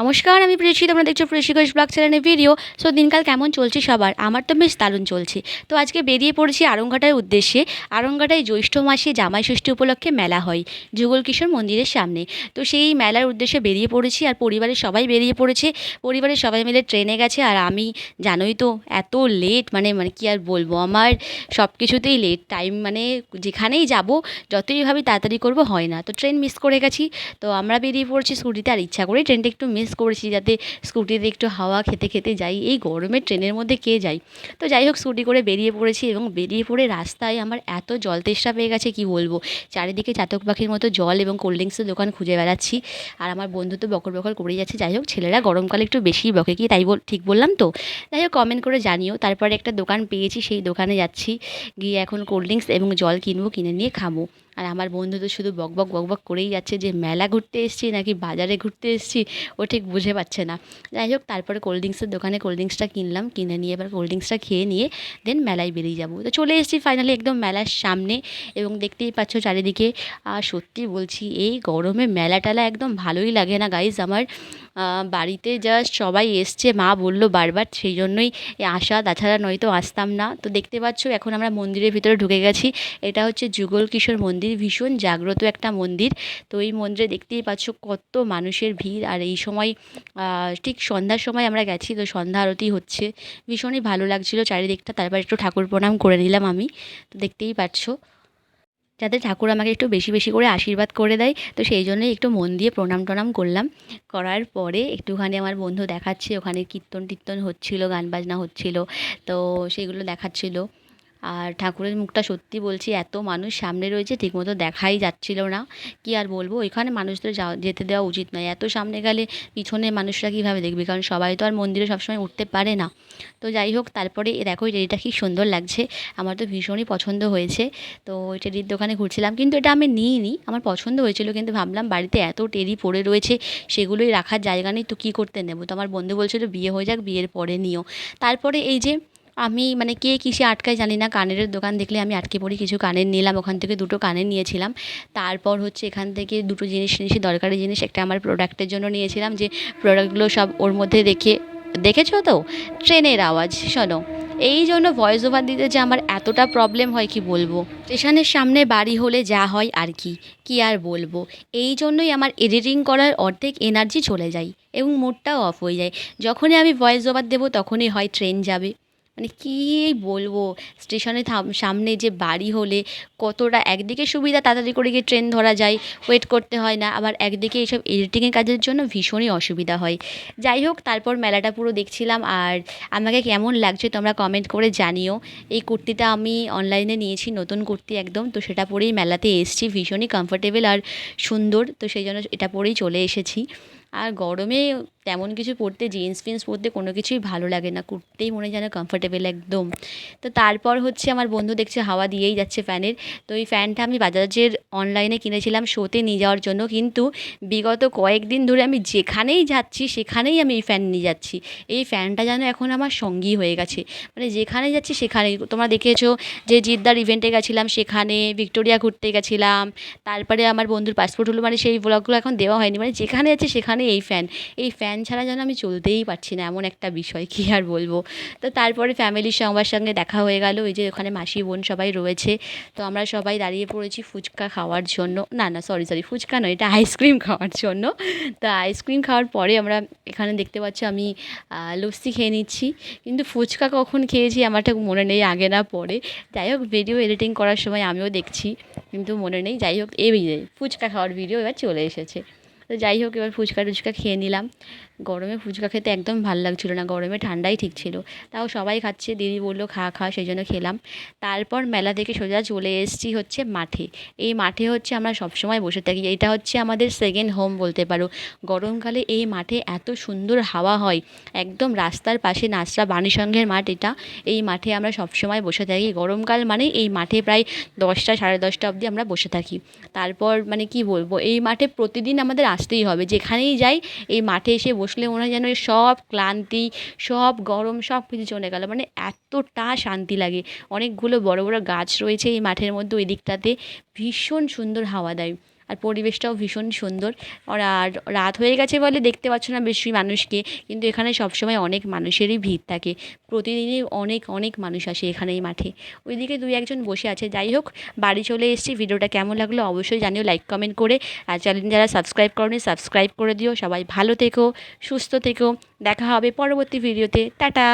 নমস্কার, আমি প্রেষি তোমরা দেখছ প্রেষি ঘোষ ব্লগ চ্যানেলের ভিডিও সো, দিনকাল কেমন চলছে সবার? আমার তো বেশ দারুণ চলছে। তো আজকে বেরিয়ে পড়েছি আরংঘাটার উদ্দেশ্যে। আরংঘাটায় জ্যৈষ্ঠ মাসে জামাই ষষ্ঠী উপলক্ষে মেলা হয় যুগল কিশোর মন্দিরের সামনে। তো সেই মেলার উদ্দেশ্যে বেরিয়ে পড়েছি আর পরিবারের সবাই বেরিয়ে পড়েছে। পরিবারের সবাই মিলে ট্রেনে গেছে আর আমি, জানোই তো, এত লেট মানে মানে কি আর বলব? আমার সব কিছুতেই লেট টাইম মানে যেখানেই যাব, যতই ভাবি তাড়াতাড়ি করব, হয় না। তো ট্রেন মিস করে গেছি। তো আমরা বেরিয়ে পড়ছি স্কুটিতে আর ইচ্ছা করে ট্রেনটা একটু মিস করেছি যাতে স্কুটিতে একটু হাওয়া খেতে খেতে যাই। এই গরমে ট্রেনের মধ্যে কে যাই তো যাই হোক, স্কুটি করে বেরিয়ে পড়েছি এবং বেরিয়ে পড়ে রাস্তায় আমার এত জল তেষ্টা পেয়ে গেছে, কি বলব? চারিদিকে চাতক পাখির মতো জল এবং কোল্ড ড্রিঙ্কসের দোকান খুঁজে বেড়াচ্ছি। আর আমার বন্ধু তো বকর বকর করেই যাচ্ছে। যাই হোক, ছেলেরা গরমকালে একটু বেশিই বকে কি তাই বল ঠিক বললাম তো? যাই হোক কমেন্ট করে জানিও। তারপরে একটা দোকান পেয়েছি, সেই দোকানে যাচ্ছি। গিয়ে এখন কোল্ড ড্রিঙ্কস এবং জল কিনবো, কিনে নিয়ে খাব। আর আমার বন্ধু তো শুধু বকবক বকবক করেই যাচ্ছে যে মেলা ঘুরতে এসেছি নাকি বাজারে ঘুরতে এসেছি, ও ঠিক বুঝে পাচ্ছে না। যাই হোক, তারপরে কোল্ড ড্রিঙ্কসের দোকানে কোল্ড ড্রিঙ্কসটা কিনলাম, কিনে নিয়ে এবার কোল্ড ড্রিঙ্কসটা খেয়ে নিয়ে দেন মেলায় বেরিয়ে যাব। তো চলে এসেছি ফাইনালি একদম মেলার সামনে এবং দেখতেই পাচ্ছ চারিদিকে আর সত্যি বলছি এই গরমে মেলা টেলা একদম ভালোই লাগে না গাইজ আমার। বাড়িতে জাস্ট সবাই এসছে, মা বলল বারবার, সেই জন্যই আসা। তাছাড়া নয়তো আসতাম না। তো দেখতে পাচ্ছ, এখন আমরা মন্দিরের ভিতরে ঢুকে গেছি। এটা হচ্ছে যুগল কিশোর মন্দির, ভীষণ জাগ্রত একটা মন্দির। তো এই মন্দিরে দেখতেই পাচ্ছ কত মানুষের ভিড়। আর এই সময় ঠিক সন্ধ্যার সময় আমরা গেছি, তো সন্ধ্যা আরতি হচ্ছে। ভীষণই ভালো লাগছিল, চারিদিকটা, তারপর একটু ঠাকুর প্রণাম করে নিলাম আমি। তো দেখতেই পাচ্ছ। যাতে ঠাকুর আমাকে একটু বেশি বেশি করে আশীর্বাদ করে দেয়। তো সেই জন্যই একটু মন দিয়ে প্রণাম টনাম করলাম। করার পরে একটুখানি আমার বন্ধু দেখাচ্ছে, ওখানে কীর্তন টীর্তন হচ্ছিল, গান বাজনা হচ্ছিল, তো সেগুলো দেখাচ্ছিলো। আর ঠাকুরের মুখটা সত্যি বলছি, এত মানুষ সামনে রয়েছে, ঠিকমতো দেখাই যাচ্ছিল না। কি আর বলব, ওইখানে মানুষদের যেতে দেওয়া উচিত নয়। এত সামনে গেলে পিছনে মানুষরা কীভাবে দেখবে? কারণ সবাই তো আর মন্দিরে সবসময় উঠতে পারে না। তো যাই হোক, তারপরে দেখো এটা কি সুন্দর লাগছে। আমার তো ভীষণই পছন্দ হয়েছে। তো ওই টেরির দোকানে ঘুরছিলাম, কিন্তু এটা আমি নিইনি। আমার পছন্দ হয়েছিল, কিন্তু ভাবলাম বাড়িতে এত টেরি পড়ে রয়েছে, সেগুলোই রাখার জায়গা নেই, তো কী করতে নেব? তো আমার বন্ধু বলছিল, বিয়ে হয়ে যাক, বিয়ের পরে নিও। তারপরে এই যে আমি মানে কে কিসে আটকায় জানি না। কানের দোকান দেখলে আমি আটকে পড়ি, কিছু কানের নিলাম, ওখান থেকে দুটো কানের নিয়েছিলাম। তারপর হচ্ছে এখান থেকে দুটো জিনিস নিয়েছি দরকারি জিনিস, একটা আমার প্রোডাক্টের জন্য নিয়েছিলাম, যে প্রোডাক্টগুলো সব ওর মধ্যে রেখে, দেখেছ তো? ট্রেনের আওয়াজ, শোনো। এই জন্য ভয়েস ওভার দিতে যে আমার এতটা প্রবলেম হয় কি বলব? স্টেশনের সামনে বাড়ি হলে যা হয় আর কি কি আর বলব? এই জন্যই আমার এডিটিং করার অর্ধেক এনার্জি চলে যায় এবং মুডটাও অফ হয়ে যায়। যখনই আমি ভয়েস ওভার দেবো, তখনই হয় ট্রেন যাবে। মানে কী বলব? স্টেশনে সামনে যে বাড়ি হলে কতটা একদিকে সুবিধা তাড়াতাড়ি করে গিয়ে ট্রেন ধরা যায় ওয়েট করতে হয় না, আবার একদিকে এইসব এডিটিংয়ের কাজের জন্য ভীষণই অসুবিধা হয়। যাই হোক, তারপর মেলাটা পুরো দেখছিলাম আর আমাকে কেমন লাগছে তোমরা কমেন্ট করে জানিও। এই কুর্তিটা আমি অনলাইনে নিয়েছি, নতুন কুর্তি একদম, তো সেটা পরেই মেলাতে এসেছি, ভীষণই কমফোর্টেবল আর সুন্দর, তো সেই জন্য এটা পরেই চলে এসেছি। আর গরমে তেমন কিছু পরতে জিন্স ফিন্স পরতে কোনো কিছুই ভালো লাগে না। কুর্তেই মনে যেন কমফোর্টেবল একদম। তো তারপর হচ্ছে আমার বন্ধু দেখছে হাওয়া দিয়েই যাচ্ছে ফ্যানের। তো এই ফ্যানটা আমি বাজাজের অনলাইনে কিনেছিলাম, শোতে নিয়ে যাওয়ার জন্য। কিন্তু বিগত কয়েকদিন ধরে আমি যেখানেই যাচ্ছি, সেখানেই আমি এই ফ্যান নিয়ে যাচ্ছি। এই ফ্যানটা যেন এখন আমার সঙ্গী হয়ে গেছে। মানে যেখানে যাচ্ছি, সেখানেই। তোমরা দেখেছ যে জিদ্দার ইভেন্টে গেছিলাম, সেখানে ভিক্টোরিয়া ঘুরতে গেছিলাম। তারপরে আমার বন্ধুর পাসপোর্ট হলো। মানে সেই ব্লগগুলো এখন দেওয়া হয়নি। মানে যেখানে যাচ্ছে, সেখানে এই ফ্যান এই ফ্যান ছাড়া যেন আমি চলতেই পারছি না, এমন একটা বিষয় কী আর বলব। তো তারপরে ফ্যামিলির সবার সঙ্গে দেখা হয়ে গেল, ওই যে ওখানে মাসি, বোন সবাই রয়েছে। তো আমরা সবাই দাঁড়িয়ে পড়েছি ফুচকা খাওয়ার জন্য। না না সরি সরি ফুচকা নয়, এটা আইসক্রিম খাওয়ার জন্য। তো আইসক্রিম খাওয়ার পরে আমরা এখানে দেখতে পাচ্ছি, আমি লস্যি খেয়ে নিচ্ছি। কিন্তু ফুচকা কখন খেয়েছি আমার ঠিক মনে নেই, আগে না পরে। যাই হোক ভিডিও এডিটিং করার সময় আমিও দেখছি, কিন্তু মনে নেই। যাই হোক, এই ফুচকা খাওয়ার ভিডিও এবার চলে এসেছে। তো যাই হোক এবার ফুচকা টুচকা খেয়ে নিলাম। গরমে ফুচকা খেতে একদম ভালো লাগছিল না, গরমে ঠান্ডাই ঠিক ছিল। তাও সবাই খাচ্ছে, দিদি বলল খা খা সেই জন্য খেলাম। তারপর মেলা থেকে সোজা চলে এসেছি হচ্ছে মাঠে। এই মাঠে হচ্ছে আমরা সবসময় বসে থাকি। এটা হচ্ছে আমাদের সেকেন্ড হোম বলতে পারো। গরমকালে এই মাঠে এত সুন্দর হাওয়া হয়। একদম রাস্তার পাশে নাচরা বাণী সংঘের মাঠ এটা। এই মাঠে আমরা সবসময় বসে থাকি। গরমকাল মানে এই মাঠে প্রায় দশটা, সাড়ে দশটা অবধি আমরা বসে থাকি। তারপর মানে কি বলব? এই মাঠে প্রতিদিন আমাদের আসতেই হবে। যেখানেই যাই এই মাঠে এসে বসলে মনে হয় যেন সব ক্লান্তি, সব গরম, সব কিছু চলে গেল। মানে এতটা শান্তি লাগে। অনেকগুলো বড় বড় গাছ রয়েছে এই মাঠের মধ্যে ওই দিকটাতে। ভীষণ সুন্দর হাওয়া দেয়। আর পরিবেশটাও ভীষণ সুন্দর। আর রাত হয়ে গেছে বলে দেখতে পাচ্ছ না বেশি মানুষকে, কিন্তু এখানে সবসময় অনেক মানুষেরই ভিড় থাকে। প্রতিদিনই অনেক অনেক মানুষ আসে এখানে এই মাঠে। ওইদিকে দুই একজন বসে আছে। যাই হোক, বাড়ি চলে এসেছি। ভিডিওটা কেমন লাগল অবশ্যই জানিও, লাইক, কমেন্ট করে। আর চ্যানেল যারা সাবস্ক্রাইব করনি, সাবস্ক্রাইব করে দিও। সবাই ভালো থেকো, সুস্থ থেকো। দেখা হবে পরবর্তী ভিডিওতে। টাটা!